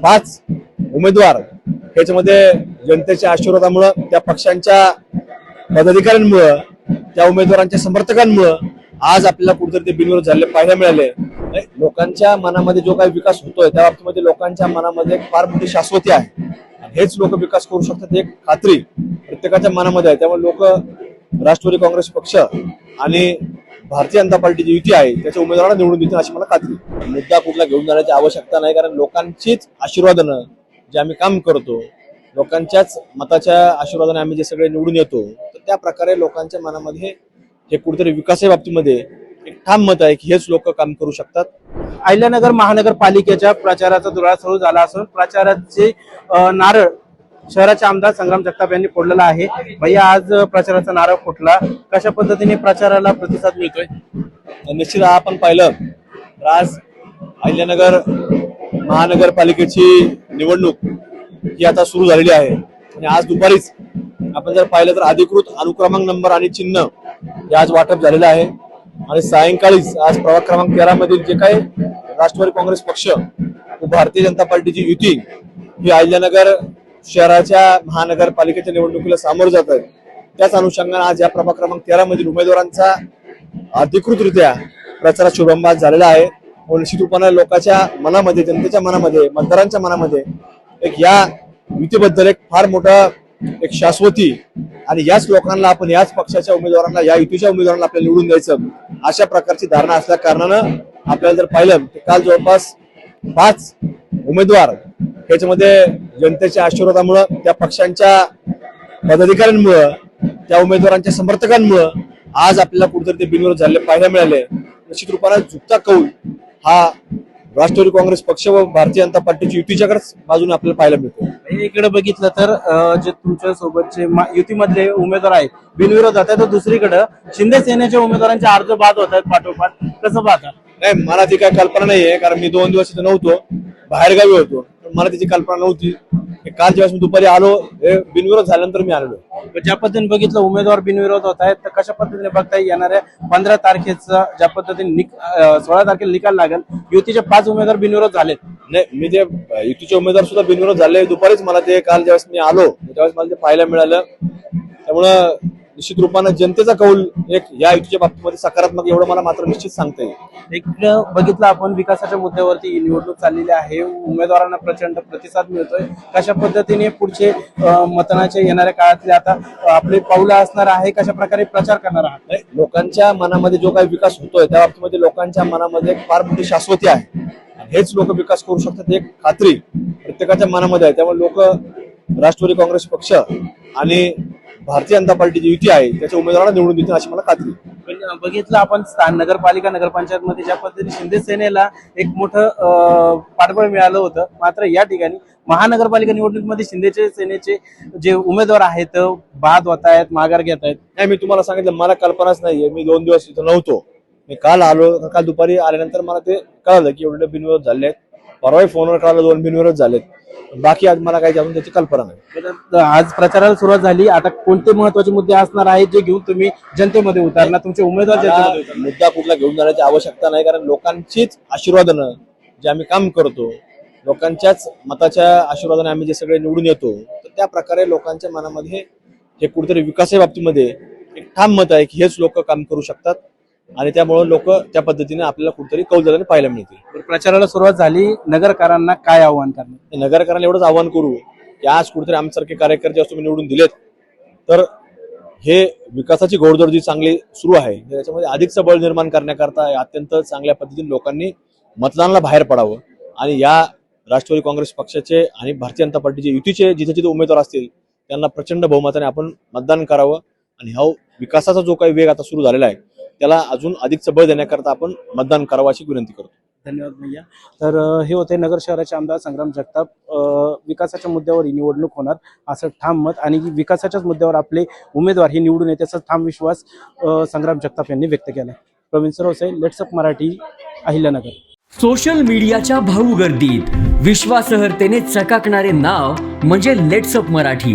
पाच उमेदवार ह्याच्यामध्ये जनतेच्या आशीर्वादामुळं त्या पक्षांच्या पदाधिकाऱ्यांमुळं त्या उमेदवारांच्या समर्थकांमुळं आज आपल्याला कुठेतरी ते बिनविरोध झाले पाहायला मिळाले. नाही, लोकांच्या मनामध्ये जो काही विकास होतोय त्या बाबतीमध्ये लोकांच्या मनामध्ये फार मोठी शाश्वती आहे. हेच लोक विकास करू शकतात एक खात्री प्रत्येकाच्या मनामध्ये आहे. त्यामुळे लोक राष्ट्रवादी काँग्रेस पक्ष आणि भारतीय जनता पार्टीची युती आहे त्याच्या उमेदवारांना निवडून देतील अशी मला खात्री मुद्दा कुठला घेऊन जाण्याची आवश्यकता नाही कारण लोकांचीच आशीर्वादानं जे आम्ही काम करतो लोकांच्याच मताच्या आशीर्वादाने आम्ही जे सगळे निवडून येतो तर त्या प्रकारे लोकांच्या मनामध्ये हे कुठेतरी विकासाच्या बाबतीमध्ये एक ठाम मत आहे की हेच लोक काम करू शकतात. अहिल्यानगर महानगरपालिकेच्या प्रचाराचा धुळा सुरू झाला असून प्रचाराचे नारळ शहराचे आमदार संग्राम जगताप यांनी फोडलेला आहे. भैया आज प्रचाराचा नारा फुटला. कशा पद्धतीने प्रचाराला प्रतिसाद मिळतोय? निश्चित आपण पाहिलं. तर आज अहिल्यानगर महानगरपालिकेची निवडणूक ही आता सुरू झालेली आहे. आणि आज दुपारीच आपण जर पाहिलं तर अधिकृत अनुक्रमांक नंबर आणि चिन्ह हे आज वाटप झालेलं आहे. आणि सायंकाळीच आज प्रभाग क्रमांक तेरा मधील जे काही राष्ट्रवादी काँग्रेस पक्ष व भारतीय जनता पार्टीची युती ही अहिल्यानगर शहराच्या महानगरपालिकेच्या निवडणुकीला सामोरं जात आहे त्याच अनुषंगाने आज या प्रभाग क्रमांक तेरा मधील उमेदवारांचा अधिकृतरित्या प्रचारात शुभारंभ झालेला आहे. व निश्चित रूपाने लोकांच्या मनामध्ये जनतेच्या मनामध्ये मतदारांच्या मनामध्ये एक या युतीबद्दल एक फार मोठा एक शाश्वती आणि याच लोकांना आपण याच पक्षाच्या उमेदवारांना या युतीच्या उमेदवारांना आपल्याला निवडून द्यायचं. अशा प्रकारची धारणा असल्या कारणानं आपल्याला जर पाहिलं तर काल जवळपास पाच उमेदवार त्याच्यामध्ये जनतेच्या आशीर्वादामुळं त्या पक्षांच्या पदाधिकाऱ्यांमुळं त्या उमेदवारांच्या समर्थकांमुळं आज आपल्याला कुठेतरी ते बिनविरोध झाले पाहायला मिळाले. निश्चित रूपाने झुकता कौल हा राष्ट्रवादी काँग्रेस पक्ष व भारतीय जनता पार्टीची युतीच्याकडेच बाजूने आपल्याला पाहायला मिळतो. इकडे बघितलं तर जे तुमच्या सोबतचे मा- युतीमधले उमेदवार आहेत बिनविरोध होत आहेत तर दुसरीकडे शिंदे सेनेच्या उमेदवारांचे अर्ज बाद होत आहेत पाठोपाठ. कसं पाहता? नाही मला ती काही कल्पना नाहीये कारण मी दोन दिवस इथे नव्हतो बाहेरगावी होतो. मला त्याची कल्पना नव्हती. काल ज्यावेळेस मी दुपारी आलो हे बिनविरोध झाल्यानंतर मी आलेलो. पण ज्या पद्धतीने बघितलं उमेदवार बिनविरोध होत आहेत तर कशा पद्धतीने बघता येणाऱ्या पंधरा तारखेचा ज्या पद्धतीने सोळा तारखेला निकाल लागेल युतीचे पाच उमेदवार बिनविरोध झालेत. नाही मी ते युतीचे उमेदवार सुद्धा बिनविरोध झाले दुपारीच मला ते काल ज्यावेळेस मी आलो त्यावेळेस मला ते पाहायला मिळालं. त्यामुळं निश्चित रूपानं जनतेचा कौल एक या युतीच्या बाबतीमध्ये सकारात्मक एवढं मला मात्र निश्चित सांगता येईल. इकडं बघितलं आपण विकासाच्या मुद्द्यावरती निवडणूक चाललेली आहे. उमेदवारांना प्रचंड प्रतिसाद मिळतोय. कशा पद्धतीने पुढचे मतदानाच्या येणाऱ्या काळातले आता आपले पावलं असणार आहे कशा प्रकारे प्रचार करणार आहात? लोकांच्या मनामध्ये जो काही विकास होतोय त्या बाबतीमध्ये लोकांच्या मनामध्ये एक फार मोठी शाश्वती आहे. हेच लोक विकास करू शकतात एक खात्री प्रत्येकाच्या मनामध्ये आहे. त्यामुळे लोक राष्ट्रवादी काँग्रेस पक्ष आणि भारतीय जनता पार्टी जी युती आहे त्याच्या उमेदवारांना निवडून देतील अशी मला खात्री. आहे. बघितलं आपण स्थान नगरपालिका नगरपंचायत मध्ये ज्या पद्धतीने शिंदे सेनेला एक मोठं अ, पाठबळ मिळालं होतं मात्र या ठिकाणी महानगरपालिका निवडणुकीमध्ये शिंदेचे सेनेचे जे उमेदवार आहेत बाद होत आहेत माघार घेत आहेत नाही मी तुम्हाला सांगितलं मला कल्पनाच नाहीये. मी दोन दिवस इथं नव्हतो. मी काल आलो काल दुपारी आल्यानंतर मला ते कळालं की एवढे बिनविरोध झाले आहेत परवाही फोनवर कळालं दोन बिनविरोध झालेत. बाकी आज मला काही अजून त्याची कल्पना नाही. आज प्रचाराला सुरुवात झाली. आता कोणते महत्त्वाचे मुद्दे असणार आहेत जे घेऊन तुम्ही जनतेमध्ये उतरणार? तुमचे उमेदवार मुद्दा कुठला घेऊन जाण्याची आवश्यकता नाही कारण लोकांचीच आशीर्वादानं जे आम्ही काम करतो लोकांच्याच मताच्या आशीर्वादाने आम्ही जे सगळे निवडून येतो तर त्या प्रकारे लोकांच्या मनामध्ये हे कुठेतरी विकासाच्या बाबतीमध्ये एक ठाम मत आहे की हेच लोक काम करू शकतात. आणि त्यामुळे लोक त्या पद्धतीने आपल्याला कुठेतरी कौल पाहायला मिळतील. प्रचाराला सुरुवात झाली. नगरकारांना काय आव्हान करणार? नगरकरांना एवढंच आवाहन करू की आज कुठेतरी आमच्यासारखे कार्यकर्ते असं तुम्ही निवडून दिलेत तर हे विकासाची घोडदौड जी चांगली सुरू आहे त्याच्यामध्ये अधिकचं बळ निर्माण करण्याकरता अत्यंत चांगल्या पद्धतीने लोकांनी मतदानाला बाहेर पडावं. आणि या राष्ट्रवादी काँग्रेस पक्षाचे आणि भारतीय जनता पार्टीचे युतीचे जिथे जिथे उमेदवार असतील त्यांना प्रचंड बहुमताने आपण मतदान करावं. आणि हा विकासाचा जो काही वेग आता सुरू झालेला आहे त्याला अजून अधिकचं बळ देण्याकरता आपण मतदान करावं अशी विनंती करतो. धन्यवाद भैया. तर हे होते नगर शहराचे आमदार संग्राम जगताप. विकासाच्या मुद्द्यावर ही निवडणूक होणार असं ठाम मत आणि विकासाच्याच मुद्द्यावर आपले उमेदवार हे निवडून येते असा ठाम विश्वास संग्राम जगताप यांनी व्यक्त केला प्रवीण सरवसे लेट्सअप मराठी अहिल्यानगर. सोशल मीडियाच्या भाऊ गर्दीत विश्वासहर्तेने चकाकणारे नाव म्हणजे लेट्सअप मराठी.